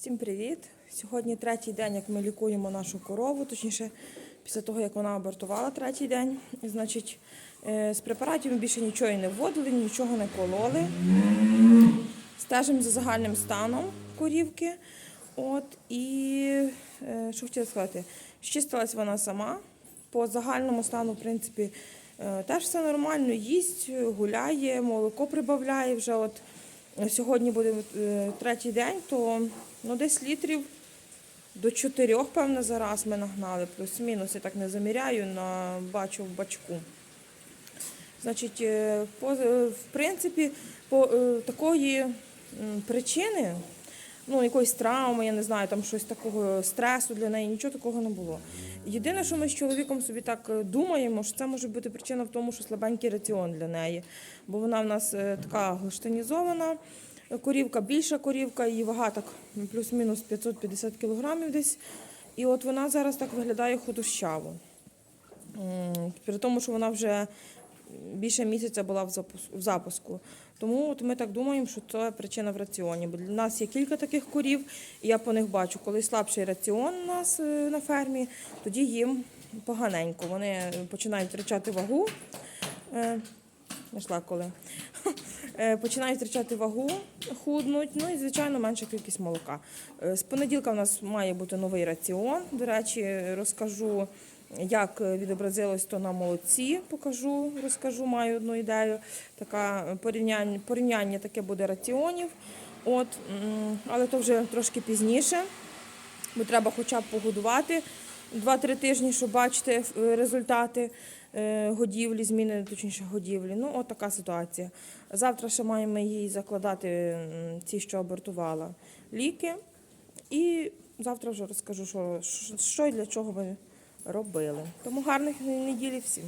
Всім привіт! Сьогодні третій день, як ми лікуємо нашу корову, точніше, після того, як вона абортувала третій день. Значить, е, з препаратів ми більше нічого не вводили, нічого не кололи. Стежимо за загальним станом корівки. От, і е, що хотіла сказати, щистилась вона сама. По загальному стану, в принципі, е, теж все нормально, їсть, гуляє, молоко прибавляє вже. От сьогодні буде е, третій день, то ну, десь літрів до чотирьох, певно, зараз ми нагнали. Плюс-мінус, я так не заміряю, на бачу в бачку. Значить, е, по, е, в принципі, по такої причини, ну, якоїсь травми, я не знаю, там щось такого стресу для неї, нічого такого не було. Єдине, що ми з чоловіком собі так е, думаємо, що це може бути причина в тому, що слабенький раціон для неї. Бо вона в нас е, така глаштанізована, е, корівка, більша корівка, її вага так плюс-мінус 550 кілограмів десь. І от вона зараз так виглядає худощаво. При тому, що вона вже більше місяця була в запуску- Тому от ми так думаємо, що це причина в раціоні. Бо для нас є кілька таких корів, і я по них бачу, коли слабший раціон у нас е, на фермі, тоді їм поганенько. Вони починають втрачати вагу. Е, Знайшла коли. Е, Починають втрачати вагу, худнуть, ну і, звичайно, менша кількість молока. З понеділка в нас має бути новий раціон. До речі, розкажу, як відобразилось то на молоці. Покажу, розкажу, маю одну ідею. Така порівняння, порівняння таке буде раціонів. От, але то вже трошки пізніше, бо треба хоча б погодувати 2-3 тижні, щоб бачити е, результати е, годівлі, зміни точніше годівлі. Ну, от така ситуація. Завтра ще маємо їй закладати ці, що абортувала, ліки. І завтра вже розкажу, що, що і для чого ми робили. Тому гарних неділі всім.